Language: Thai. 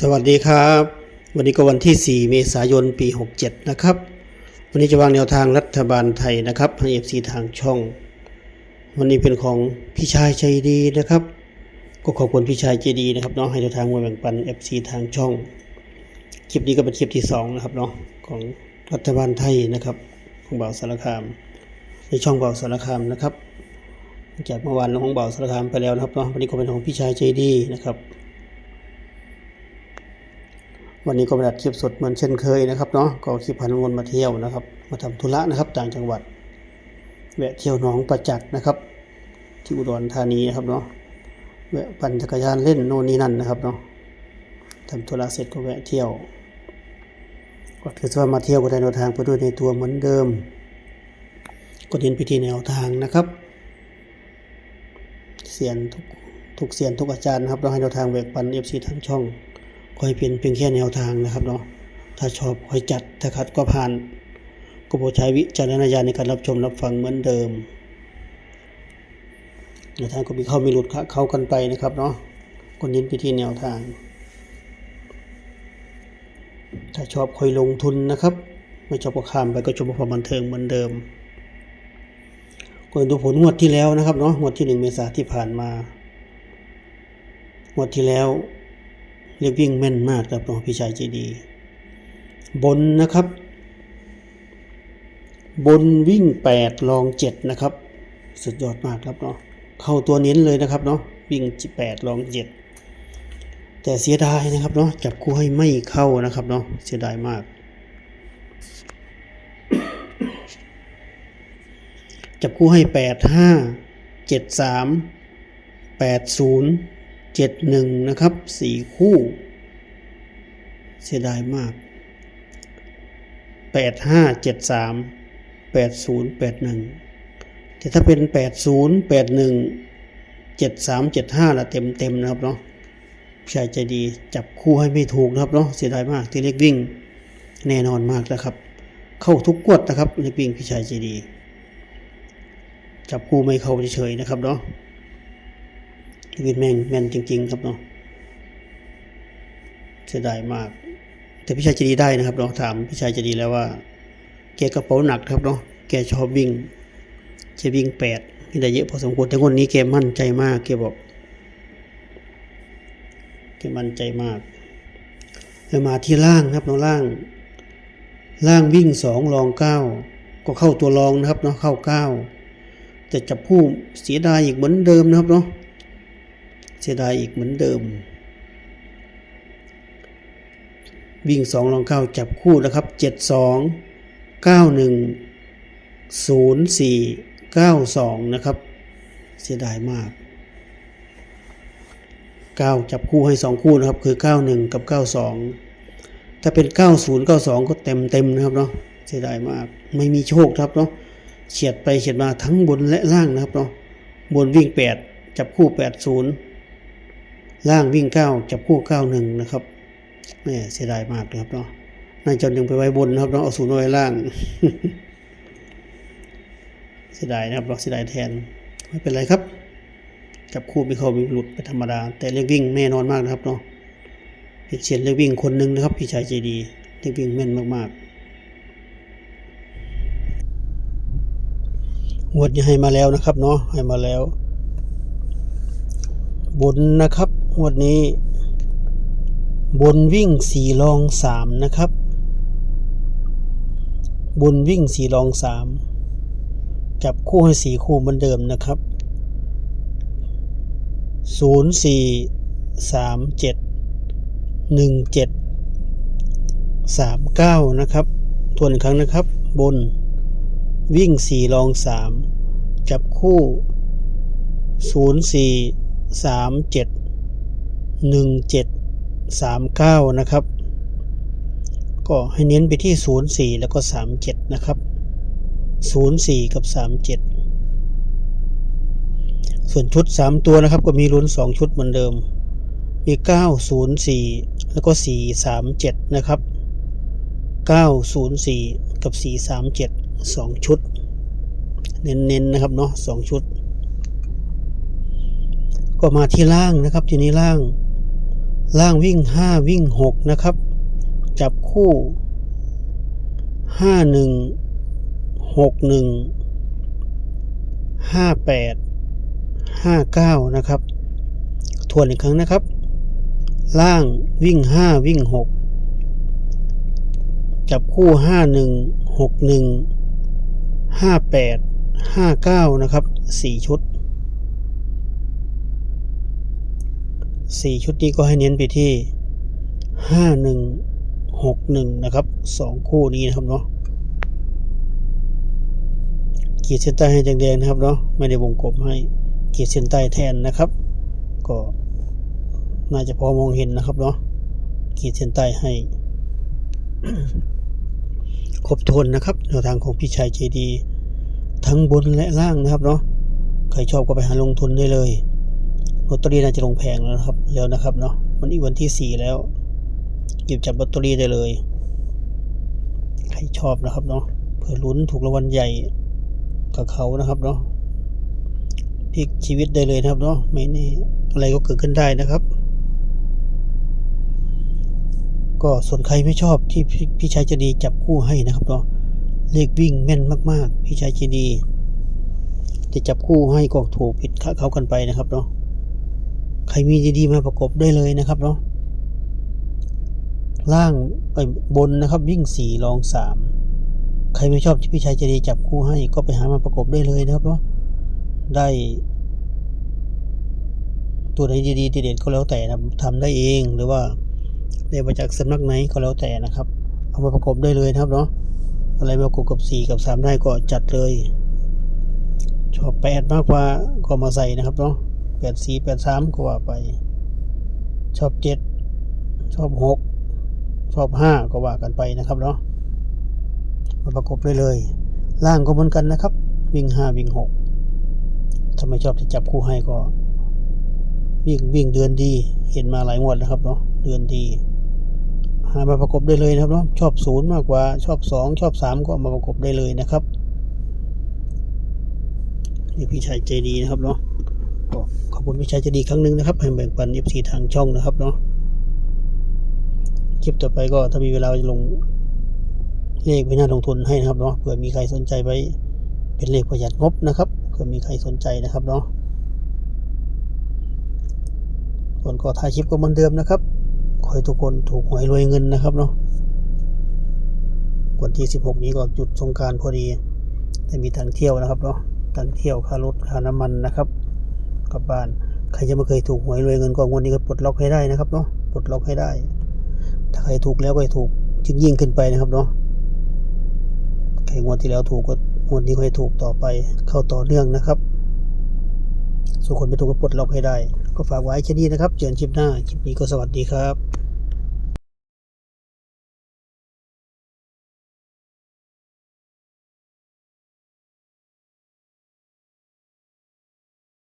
สวัสดีครับ วันนี้ก็วันที่ 4 เมษายนปี 67 นะครับ วันนี้จะวางแนวทางรัฐบาลไทยนะครับให้ FC ทางช่อง วันนี้เป็นของพี่ชายใจดีนะครับ ก็ขอบคุณพี่ชายใจดีนะครับเนาะให้แนวทางมาแบ่งปัน FC ทางช่องคลิปนี้ก็เป็นคลิปที่ 2 นะครับเนาะของรัฐบาลไทยนะครับของบ่าวสารคาม ในช่องบ่าวสารคามนะครับ จากเมื่อวานของบ่าวสารคามไปแล้วนะครับเนาะวันนี้ก็เป็นของพี่ชายใจดีนะครับ วันนี้ก็มาดัดคลิปสดเหมือนเช่นเคยนะครับเนาะก็คลิปพันวนมาเที่ยวนะครับ มาทำธุระนะครับต่างจังหวัดแวะเที่ยวหนองประจักษ์นะครับ ที่อุดรธานีนะครับเนาะแวะปั่นจักรยานเล่นโน่นนี่นั่นนะครับเนาะทำธุระเสร็จก็แวะเที่ยวก็ถือว่ามาเที่ยวก็ได้แนวทางไปด้วยในตัวเหมือนเดิม ก็เน้นพิธีแนวทางนะครับ เสียนทุกทุกเสียนทุกอาจารย์นะครับเราให้แนวทางแบ่งปันเอฟซีทางช่องคอยเปลี่ยนเพียงแค่แนวทางนะครับเนาะถ้าชอบคอยจัดถ้าขัดก็ผ่านก็โปรดใช้วิจารณญาณในการรับชมรับฟังเหมือนเดิมแนวทางก็มีเข้ามีหลุดเข้ากันไปนะครับเนาะก็เน้นไปที่แนวทาง ถ้าชอบคอยลงทุนนะครับ ไม่ชอบก็ข้ามไปก็ชมความบันเทิงเหมือนเดิม ก็ดูผลงวดที่แล้วนะครับเนาะงวดที่หนึ่งเมษาที่ผ่านมางวดที่แล้วเรียกวิ่งแม่นมากครับน้องพี่ชายใจดี บนนะครับ บนวิ่งแปดลองเจ็ดนะครับ สุดยอดมากครับเนาะเข้าตัวเน้นเลยนะครับเนาะวิ่งแปดลองเจ็ดแต่เสียดายนะครับเนาะจับคู่ให้ไม่เข้านะครับเนาะเสียดายมาก จับคู่ให้แปดห้าเจ็ดสามแปดศูนย์เจ็ดหนึ่งนะครับสี่คู่ เสียดายมากแปดห้าเจ็ดสามแปดศูนย์แปดหนึ่งแต่ถ้าเป็นแปดศูนย์แปดหนึ่งเจ็ดสามเจ็ดห้าละเต็มเต็มนะครับเนาะพี่ชายใจดีจับคู่ให้ไม่ถูกนะครับเนาะเสียดายมากที่เล็กวิ่งแน่นอนมากนะครับ เข้าทุกกวดนะครับในปิงพี่ชายใจดี จับคู่ไม่เข้าเฉยๆนะครับเนาะวินแมงแมนจริง ๆ ครับเนาะเสียดายมาก แต่พี่ชายใจดีได้นะครับเนาะถามพี่ชายใจดีแล้วว่า แกกระเป๋าหนักครับเนาะแกชอบวิ่งจะวิ่งแปดนี่ได้เยอะพอสมควรแต่คนนี้แกมั่นใจมากแกบอกแกมั่นใจมากแล้วมาที่ล่างครับเนาะล่าง ล่างวิ่งสองรองเก้าก็เข้าตัวรองนะครับเนาะเข้าเก้า แต่จับคู่เสียดายอีกเหมือนเดิมนะครับเนาะเสียดายอีกเหมือนเดิม วิ่งสองรองเก้าจับคู่นะครับเจ็ดสองเก้าหนึ่งศูนย์สี่เก้าสองนะครับ เสียดายมากเก้าจับคู่ให้สองคู่นะครับคือเก้าหนึ่งกับเก้าสองถ้าเป็นเก้าศูนย์เก้าสองก็เต็มเต็มนะครับเนาะเสียดายมากไม่มีโชคครับเนาะ เฉียดไปเฉียดมาทั้งบนและล่างนะครับเนาะบนวิ่งแปดจับคู่แปดศูนย์ล่างวิ่งเก้าจับคู่เก้าหนึ่งนะครับแม่เสียดายมากเลยครับเนาะนายจนยังไปไว้บนนะครับเนาะเอาศูนย์ไว้ล่าง เสียดายนะครับเราเสียดายแทนไม่เป็นไรครับ จับคู่มีเขามีหลุดไปธรรมดา แต่เรียกวิ่งแน่นอนมากนะครับเนาะเป็นเชียนเรียกวิ่งคนหนึ่งนะครับ พี่ชายใจดีเรียกวิ่งแม่นมากๆ งวดนี้ให้มาแล้วนะครับเนาะให้มาแล้ว บนนะครับงวดนี้ บนวิ่งสี่รองสามนะครับ บนวิ่งสี่รองสามจับคู่ให้สี่คู่เหมือนเดิมนะครับศูนย์สี่สามเจ็ดหนึ่งเจ็ดสามเก้านะครับทวนอีกครั้งนะครับ บน วิ่งสี่รองสามจับคู่ศูนย์สี่สามเจ็ดหนึ่งเจ็ดสามเก้านะครับ ก็ให้เน้นไปที่ศูนย์สี่แล้วก็สามเจ็ดนะครับศูนย์สี่กับสามเจ็ดส่วนชุดสามตัวนะครับก็มีลุ้นสองชุดเหมือนเดิม มีเก้าศูนย์สี่แล้วก็สี่สามเจ็ดนะครับเก้าศูนย์สี่กับสี่สามเจ็ด สองชุด เน้นๆนะครับเนาะสองชุด ก็มาที่ล่างนะครับทีนี้ล่าง ล่างวิ่งห้าวิ่งหกนะครับ จับคู่ห้าหนึ่งหกหนึ่งห้าแปดห้าเก้านะครับทวนอีกครั้งนะครับ ล่างวิ่งห้าวิ่งหกจับคู่ห้าหนึ่ งหกหนึ่งห้าแปดห้าเก้านะครับสี่ชุดสี่ชุดนี้ก็ให้เน้นไปที่ห้าหนึ่งหกหนึ่งนะครับสองคู่นี้นะครับเนาะขีดเส้นใต้ให้แดงๆนะครับเนาะไม่ได้วงกลมให้ขีดเส้นใต้แทนนะครับ ก็น่าจะพอมองเห็นนะครับเนาะขีดเส้นใต้ให้ ครบถ้วนนะครับแนวทางของพี่ชายเจดี ทั้งบนและล่างนะครับเนาะใครชอบก็ไปหาลงทุนได้เลยลอตเตอรี่น่าจะลงแพงแล้วนะครับแล้วนะครับเนาะวันนี้วันที่สี่แล้วหยิบจับลอตเตอรี่ได้เลย ใครชอบนะครับเนาะเผื่อลุ้นถูกรางวัลใหญ่กับเขานะครับเนาะพลิกชีวิตได้เลยนะครับเนาะไม่แนี่อะไรก็เกิดขึ้นได้นะครับ ก็ส่วนใครไม่ชอบที่พี่พี่ชายเจะดีจับคู่ให้นะครับเนาะเลขวิ่งแม่นมาก ๆ พี่ชายเจะดีจะจับคู่ให้ก็ถูกผิดเขากันไปนะครับเนาะใครมีดีๆมาประกบได้เลยนะครับเนาะล่างไปบนนะครับวิ่งสี่รองสามใครไม่ชอบที่พี่ชายเจะดีจับคู่ให้ก็ไปหามาประกบได้เลยนะครับเนาะได้ ตัวไหนดีๆเด็ดก็แล้วแต่นะทำได้เองหรือว่า ได้มาจากสำนักไหนก็แล้วแต่นะครับ เอามาประกบได้เลยนะครับเนาะอะไรมาประกบกับสี่กับสามได้ก็จัดเลย ชอบแปดมากกว่าก็มาใส่นะครับเนาะแปดสี่แปดสามก็ว่าไป ชอบเจ็ดชอบหกชอบห้าก็ว่ากันไปนะครับเนาะมาประกบได้เลย ล่างก็เหมือนกันนะครับ วิ่งห้าวิ่งหกถ้าไม่ชอบที่จับคู่ให้ก็ วิ่งวิ่งเดือนดี เห็นมาหลายงวดนะครับเนาะเดือนดี หามาประกบได้เลยนะครับเนาะชอบศูนย์มากกว่าชอบสองชอบสามก็มาประกบได้เลยนะครับนี่พี่ชายใจดีนะครับเนาะก็ขอบคุณพี่ชายใจดีครั้งหนึ่งนะครับให้แบ่งปันเอฟซีทางช่องนะครับเนาะคลิปต่อไปก็ถ้ามีเวลาจะลงเลขไว้หน้าลงทุนให้นะครับเนาะเผื่อมีใครสนใจไว้เป็นเลขประหยัดงบนะครับเผื่อมีใครสนใจนะครับเนาะส่วนก็ถ่ายคลิปก็เหมือนเดิมนะครับ ขอให้ทุกคนถูกหวยรวยเงินนะครับเนาะวันที่ 16 นี้ก็จุดสงการพอดีจะมีทางเที่ยวนะครับเนาะทางเที่ยวค่ารถค่าน้ำมันนะครับกลับบ้านใครจะไม่เคยถูกหวยรวยเงินก็งวดนี้ก็ปลดล็อกให้ได้นะครับเนาะปลดล็อกให้ได้ ถ้าใครถูกแล้วก็ถูกยิ่งยิ่งขึ้นไปนะครับเนาะใครงวดที่แล้วถูกก็งวดนี้ก็ให้ถูกต่อไปเข้าต่อเนื่องนะครับส่วนคนไม่ถูกก็ปลดล็อกให้ได้ ก็ฝากไว้แค่นี้นะครับเจอกันคลิปหน้าคลิปนี้ก็สวัสดีครับ